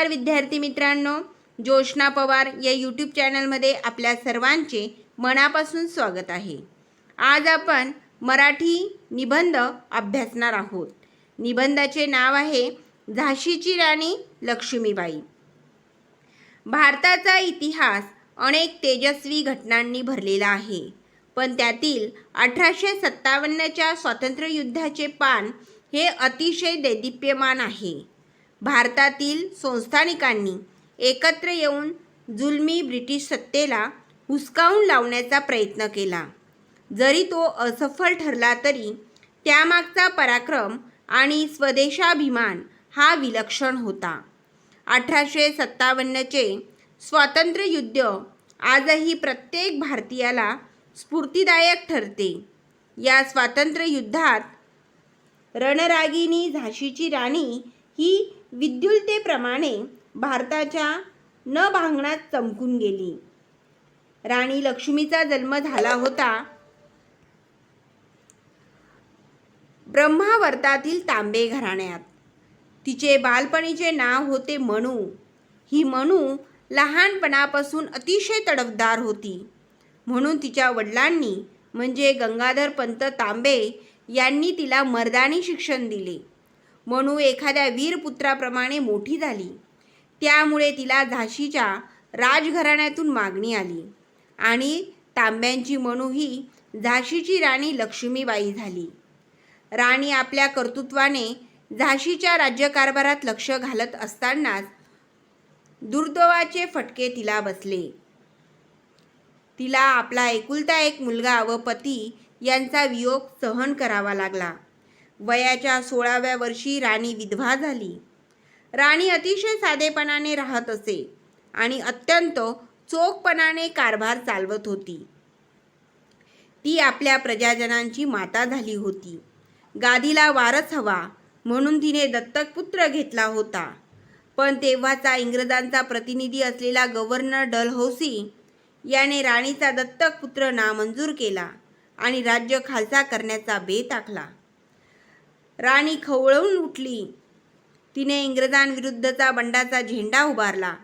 नमस्कार विद्यार्थी मित्रांनो जोशना पवार या यूट्यूब चॅनलमध्ये आपल्या सर्वांचे मनापासून स्वागत आहे. आज आपण मराठी निबंध अभ्यासणार आहोत. निबंधाचे नाव आहे झाशीची राणी लक्ष्मीबाई. भारताचा इतिहास अनेक तेजस्वी घटनांनी भरलेला आहे. पण त्यातील अठराशे सत्तावन्नच्या स्वातंत्र्ययुद्धाचे पान हे अतिशय दैदिप्यमान आहे. भारतातील संस्थानिकांनी एकत्र येऊन जुलमी ब्रिटिश सत्तेला हुसकावून लावण्याचा प्रयत्न केला. जरी तो असफल ठरला तरी त्यामागचा पराक्रम आणि स्वदेशाभिमान हा विलक्षण होता. अठराशे सत्तावन्नचे स्वातंत्र्ययुद्ध आजही प्रत्येक भारतीयाला स्फूर्तिदायक ठरते. या स्वातंत्र्ययुद्धात रणरागिनी झाशीची राणी ही विद्युलतेप्रमाणे भारताच्या न भांगणात चमकून गेली. राणी लक्ष्मीचा जन्म झाला होता ब्रह्मावर्तातील तांबे घराण्यात. तिचे बालपणीचे नाव होते मनू. ही मनू लहानपणापासून अतिशय तडफदार होती. म्हणून तिच्या वडिलांनी म्हणजे गंगाधर पंत तांबे यांनी तिला मर्दानी शिक्षण दिले. मनू एखाद्या वीरपुत्राप्रमाणे मोठी झाली. त्यामुळे तिला झाशीच्या राजघराण्यातून मागणी आली आणि तांब्यांची मनू ही झाशीची राणी लक्ष्मीबाई झाली. राणी आपल्या कर्तृत्वाने झाशीच्या राज्यकारभारात लक्ष घालत असतानाच दुर्दैवाचे फटके तिला बसले. तिला आपला एकुलता एक मुलगा व पती यांचा वियोग सहन करावा लागला. वयाच्या सोळाव्या वर्षी राणी विधवा झाली. राणी अतिशय साधेपणाने राहत असे आणि अत्यंत चोखपणाने कारभार चालवत होती. ती आपल्या प्रजाजनांची माता झाली होती. गादीला वारस हवा म्हणून तिने दत्तक पुत्र घेतला होता. पण तेव्हाचा इंग्रजांचा प्रतिनिधी असलेला गव्हर्नर डलहौसी याने राणीचा दत्तक पुत्र नामंजूर केला आणि राज्य खालसा करण्याचा बेत आखला. राणी खवळून उठली. तिने इंग्रजांविरुद्धचा बंडाचा झेंडा उभारला.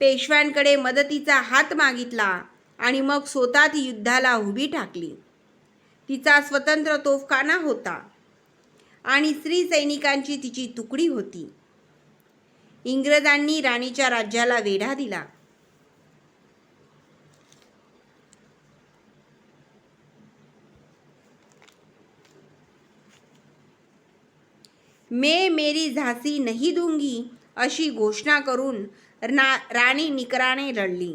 पेशव्यांकडे मदतीचा हात मागितला आणि मग स्वतः ती युद्धाला उभी टाकली. तिचा स्वतंत्र तोफखाना होता आणि स्त्री सैनिकांची तिची तुकडी होती. इंग्रजांनी राणीच्या राज्याला वेढा दिला. मैं मेरी झासी नहीं दूंगी अशी घोषणा करून ना राणी निकराने लढली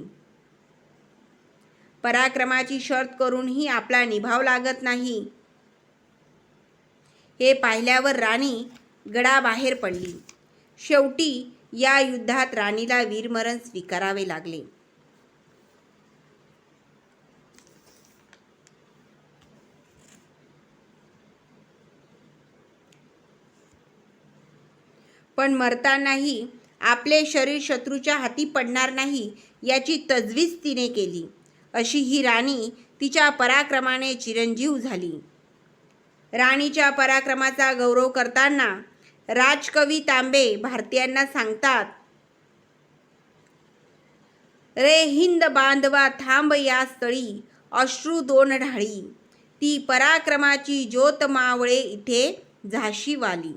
पराक्रमाची शर्त करूनही आपला निभाव लागत नाही. हे पाहिल्यावर राणी गडाबाहेर पडली. शेवटी या युद्धात राणीला वीरमरण स्वीकारावे लागले. पण मरतानाही आपले शरीर शत्रूच्या हाती पडणार नाही याची तजवीज तिने केली. अशी ही राणी तिच्या पराक्रमाने चिरंजीव झाली. राणीच्या पराक्रमाचा गौरव करताना राजकवी तांबे भारतीयांना सांगतात रे हिंद बांधवा थांब या स्थळी अश्रू दोन ढाळी. ती पराक्रमाची ज्योत मावळे इथे झाशी वाली.